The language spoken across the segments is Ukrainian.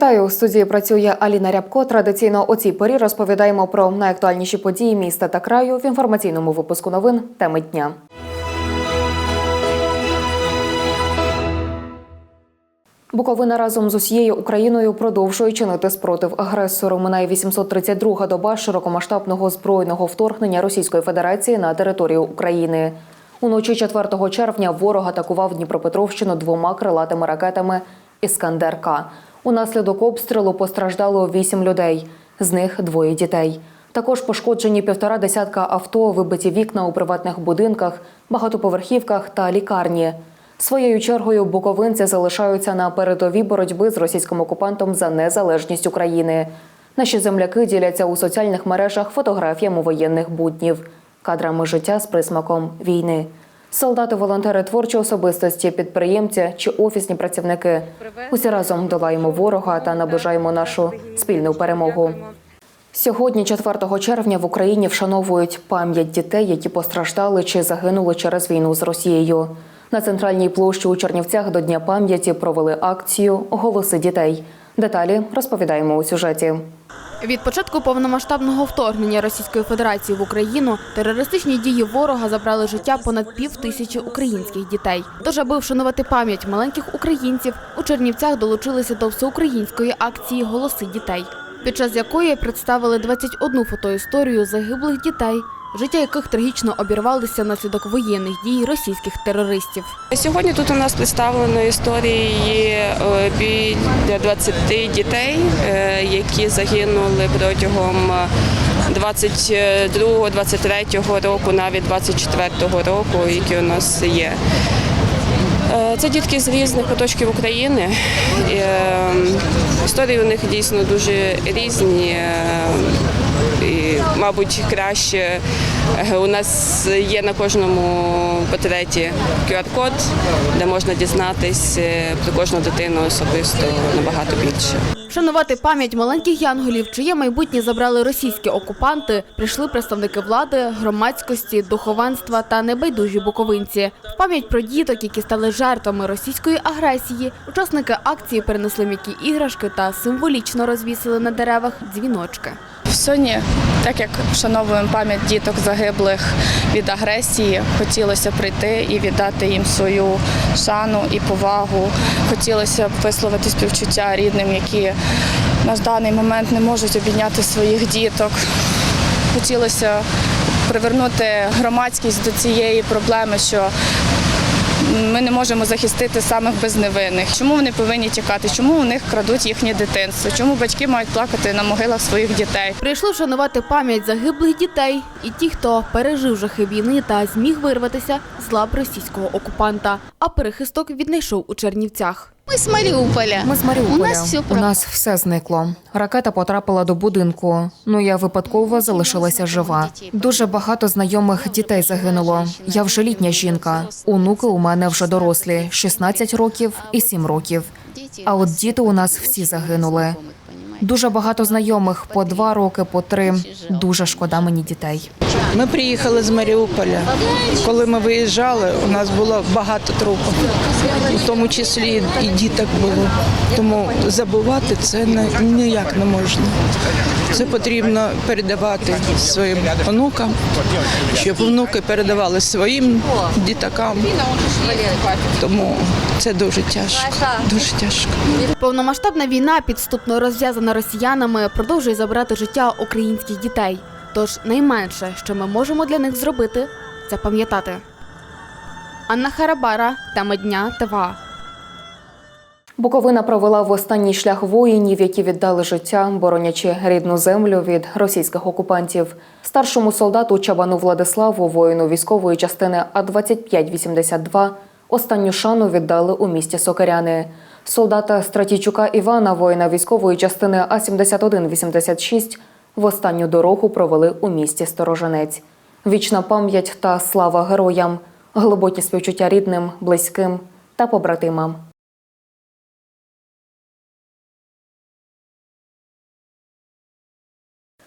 Вітаю у студії. Працює Аліна Рябко. Традиційно о цій порі розповідаємо про найактуальніші події міста та краю в інформаційному випуску новин теми дня. Буковина разом з усією Україною продовжує чинити спротив агресору. Минає 832-га доба широкомасштабного збройного вторгнення Російської Федерації на територію України. Уночі 4 червня ворог атакував Дніпропетровщину двома крилатими ракетами Іскандер-К. Унаслідок обстрілу постраждало вісім людей, з них двоє дітей. Також пошкоджені півтора десятка авто, вибиті вікна у приватних будинках, багатоповерхівках та лікарні. Своєю чергою буковинці залишаються на передовій боротьби з російським окупантом за незалежність України. Наші земляки діляться у соціальних мережах фотографіями воєнних буднів, кадрами життя з присмаком війни. Солдати, волонтери, творчі особистості, підприємці чи офісні працівники. Усі разом долаємо ворога та наближаємо нашу спільну перемогу. Сьогодні, 4 червня, в Україні вшановують пам'ять дітей, які постраждали чи загинули через війну з Росією. На центральній площі у Чернівцях до Дня пам'яті провели акцію Голоси дітей. Деталі розповідаємо у сюжеті. Від початку повномасштабного вторгнення Російської Федерації в Україну терористичні дії ворога забрали життя понад пів тисячі українських дітей. Тож, аби вшанувати пам'ять маленьких українців, у Чернівцях долучилися до всеукраїнської акції Голоси дітей, під час якої представили 21 фотоісторію загиблих дітей, життя яких трагічно обірвалися внаслідок воєнних дій російських терористів. Сьогодні тут у нас представлено історії е, біля 20 дітей, е, які загинули протягом 22-23 року, навіть 24 року, які у нас є. Е, Це дітки з різних куточків України. Е, Історії у них дійсно дуже різні. е, І, мабуть, краще е, у нас є на кожному портреті QR-код, де можна дізнатись е, про кожну дитину особисто набагато більше. Вшанувати пам'ять маленьких янголів, чиє майбутнє забрали російські окупанти, прийшли представники влади, громадськості, духовенства та небайдужі буковинці. В пам'ять про діток, які стали жертвами російської агресії, учасники акції перенесли м'які іграшки та символічно розвісили на деревах дзвіночки. Сьогодні, так як вшановуємо пам'ять діток загиблих від агресії, хотілося прийти і віддати їм свою шану і повагу. Хотілося б висловити співчуття рідним, які на даний момент не можуть обійняти своїх діток. Хотілося привернути громадськість до цієї проблеми, що ми не можемо захистити самих безневинних. Чому вони повинні тікати? Чому у них крадуть їхнє дитинство? Чому батьки мають плакати на могилах своїх дітей? Прийшли вшанувати пам'ять загиблих дітей і ті, хто пережив жахи війни та зміг вирватися з лап російського окупанта. А перехисток віднайшов у Чернівцях. Мы з Маріуполя. Ми з Маріуполя. У нас все У нас все зникло. Ракета потрапила до будинку. Ну я випадково залишилася жива. Дуже багато знайомих дітей загинуло. Я вже літня жінка. Онуки у мене вже дорослі 16 років і 7 років. А от діти у нас всі загинули. Дуже багато знайомих по два роки, по три. Дуже шкода мені дітей. Ми приїхали з Маріуполя. Коли ми виїжджали, у нас було багато трупів, в тому числі і діток було. Тому забувати це ніяк не можна. Це потрібно передавати своїм онукам, щоб внуки передавали своїм дітакам. Тому це дуже тяжко. Дуже тяжко. Повномасштабна війна, підступно розв'язана росіянами, продовжує забирати життя українських дітей. Тож найменше, що ми можемо для них зробити, це пам'ятати. Анна Харабара, тема дня ТВА. Буковина провела в останній шлях воїнів, які віддали життя, боронячи рідну землю від російських окупантів. Старшому солдату Чабану Владиславу, воїну військової частини А 2582 останню шану віддали у місті Сокиряни. Солдата Стратійчука Івана, воїна військової частини А 7186 в останню дорогу провели у місті Сторожинець. Вічна пам'ять та слава героям, глибокі співчуття рідним, близьким та побратимам.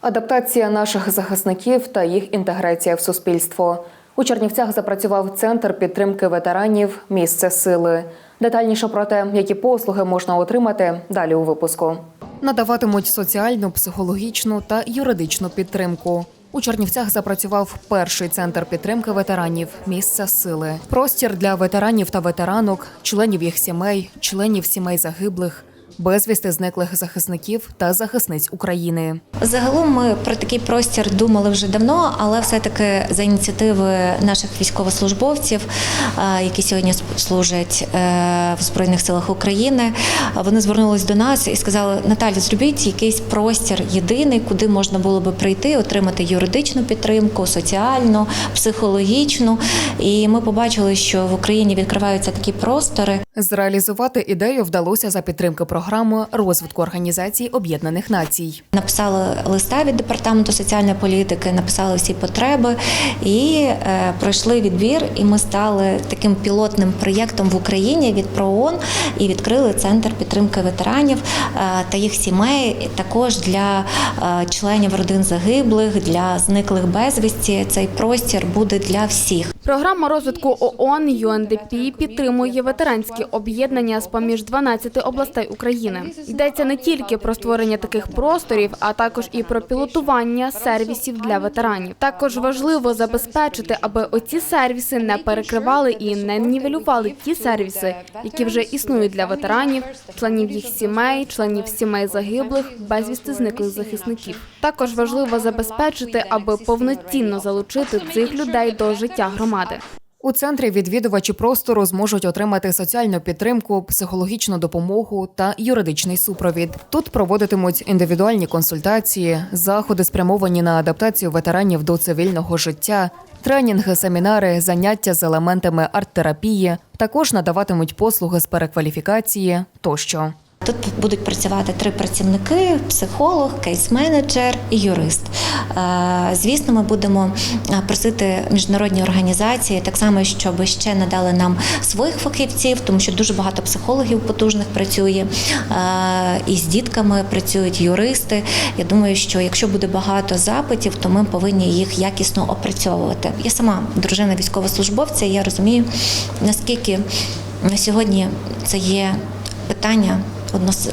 Адаптація наших захисників та їх інтеграція в суспільство. У Чернівцях запрацював центр підтримки ветеранів Місце сили. Детальніше про те, які послуги можна отримати далі у випуску. Надаватимуть соціальну, психологічну та юридичну підтримку. У Чернівцях запрацював перший центр підтримки ветеранів місця сили. Простір для ветеранів та ветеранок, членів їх сімей, членів сімей загиблих, безвісти зниклих захисників та захисниць України. Загалом ми про такий простір думали вже давно, але все-таки за ініціативи наших військовослужбовців, е, які сьогодні служать е, в Збройних силах України, вони звернулись до нас і сказали: Наталі, зробіть якийсь простір єдиний, куди можна було би прийти, отримати юридичну підтримку, соціальну, психологічну. І ми побачили, що в Україні відкриваються такі простори. Зреалізувати ідею вдалося за підтримки програми розвитку Організації Об'єднаних Націй. Написали листа від департаменту соціальної політики, написали всі потреби і е, пройшли відбір. І ми стали таким пілотним проєктом в Україні від ПРООН і відкрили центр підтримки ветеранів е, та їх сімей. Також для е, членів родин загиблих, для зниклих безвісті. Цей простір буде для всіх. Програма розвитку ООН UNDP підтримує ветеранські об'єднання з поміж 12 областей України. Йдеться не тільки про створення таких просторів, а також і про пілотування сервісів для ветеранів. Також важливо забезпечити, аби оці сервіси не перекривали і не нівелювали ті сервіси, які вже існують для ветеранів, членів їх сімей, членів сімей загиблих, безвісти зниклих захисників. Також важливо забезпечити, аби повноцінно залучити цих людей до життя громади. У центрі відвідувачі простору зможуть отримати соціальну підтримку, психологічну допомогу та юридичний супровід. Тут проводитимуть індивідуальні консультації, заходи спрямовані на адаптацію ветеранів до цивільного життя, тренінги, семінари, заняття з елементами арт-терапії. Також надаватимуть послуги з перекваліфікації тощо. Тут будуть працювати три працівники: психолог, кейс-менеджер і юрист. Е, Звісно, ми будемо е, просити міжнародні організації так само, щоб ще надали нам своїх фахівців, тому що дуже багато психологів потужних працює е, і з дітками працюють юристи. Я думаю, що якщо буде багато запитів, то ми повинні їх якісно опрацьовувати. Я сама дружина військовослужбовця, і я розумію, наскільки на сьогодні це є питання одно з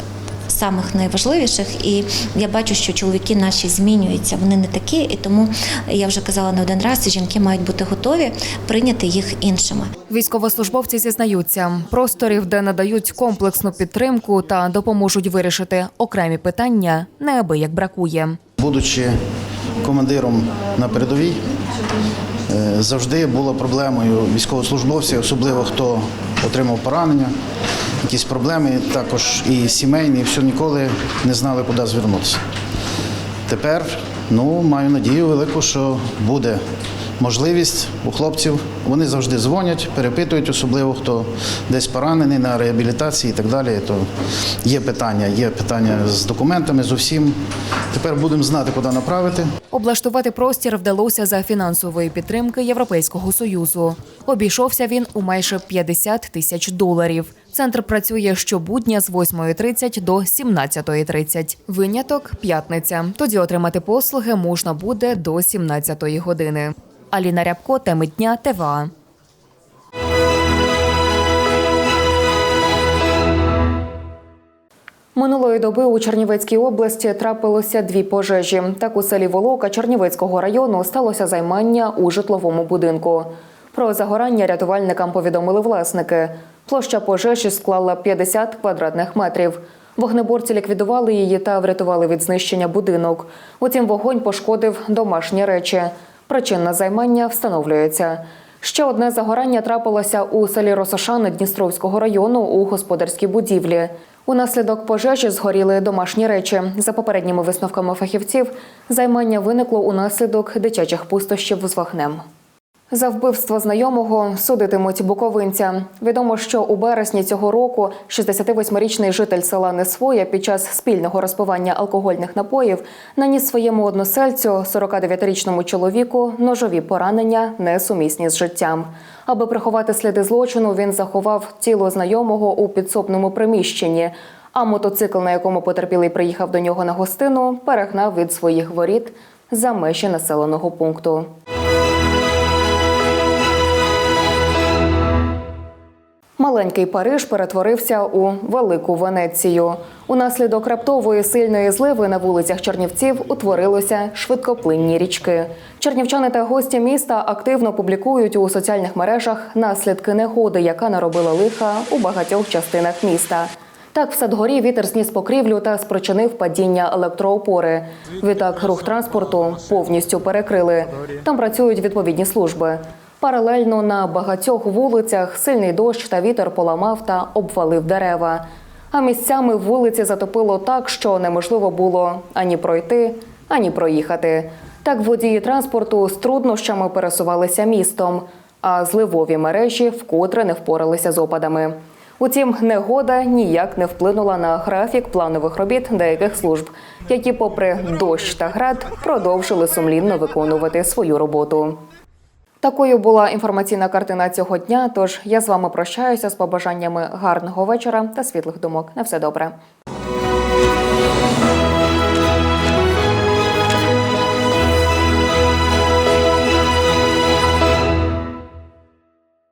самих найважливіших, і я бачу, що чоловіки наші змінюються. Вони не такі, і тому я вже казала не один раз, жінки мають бути готові прийняти їх іншими. Військовослужбовці зізнаються, просторів, де надають комплексну підтримку та допоможуть вирішити окремі питання, неабияк бракує. Будучи командиром на передовій, е, завжди було проблемою військовослужбовців, особливо хто отримав поранення, якісь проблеми, також і сімейні, і все ніколи не знали, куди звернутися. Тепер ну, маю надію велику, що буде можливість у хлопців. Вони завжди дзвонять, перепитують, особливо хто десь поранений на реабілітації і так далі. То є питання, є питання з документами, з усім. Тепер будемо знати, куди направити. Облаштувати простір вдалося за фінансової підтримки Європейського союзу. Обійшовся він у майже 50 тисяч доларів. Центр працює щобудня з 8.30 до 17.30. Виняток п'ятниця. Тоді отримати послуги можна буде до 17.00 години. Аліна Рябко, теми дня ТВА. Минулої доби у Чернівецькій області трапилося дві пожежі. Так у селі Волока Чернівецького району сталося займання у житловому будинку. Про загорання рятувальникам повідомили власники. Площа пожежі склала 50 квадратних метрів. Вогнеборці ліквідували її та врятували від знищення будинок. Утім, вогонь пошкодив домашні речі. Причина займання встановлюється. Ще одне загорання трапилося у селі Росошани Дністровського району у господарській будівлі. Унаслідок пожежі згоріли домашні речі. За попередніми висновками фахівців, займання виникло унаслідок дитячих пустощів з вогнем. За вбивство знайомого судитимуть буковинця. Відомо, що у березні цього року 68-річний житель села Несвоя під час спільного розпивання алкогольних напоїв наніс своєму односельцю, 49-річному чоловіку, ножові поранення, несумісні з життям. Аби приховати сліди злочину, він заховав тіло знайомого у підсобному приміщенні. А мотоцикл, на якому потерпілий приїхав до нього на гостину, перегнав від своїх воріт за межі населеного пункту. Маленький Париж перетворився у велику Венецію. Унаслідок раптової сильної зливи на вулицях Чернівців утворилися швидкоплинні річки. Чернівчани та гості міста активно публікують у соціальних мережах наслідки негоди, яка наробила лиха у багатьох частинах міста. Так, в Садгорі вітер зніс покрівлю та спричинив падіння електроопори. Відтак рух транспорту повністю перекрили. Там працюють відповідні служби. Паралельно на багатьох вулицях сильний дощ та вітер поламав та обвалив дерева. А місцями вулиці затопило так, що неможливо було ані пройти, ані проїхати. Так водії транспорту з труднощами пересувалися містом, а зливові мережі вкотре не впоралися з опадами. Утім, негода ніяк не вплинула на графік планових робіт деяких служб, які, попри дощ та град, продовжили сумлінно виконувати свою роботу. Такою була інформаційна картина цього дня. Тож я з вами прощаюся з побажаннями гарного вечора та світлих думок. На все добре.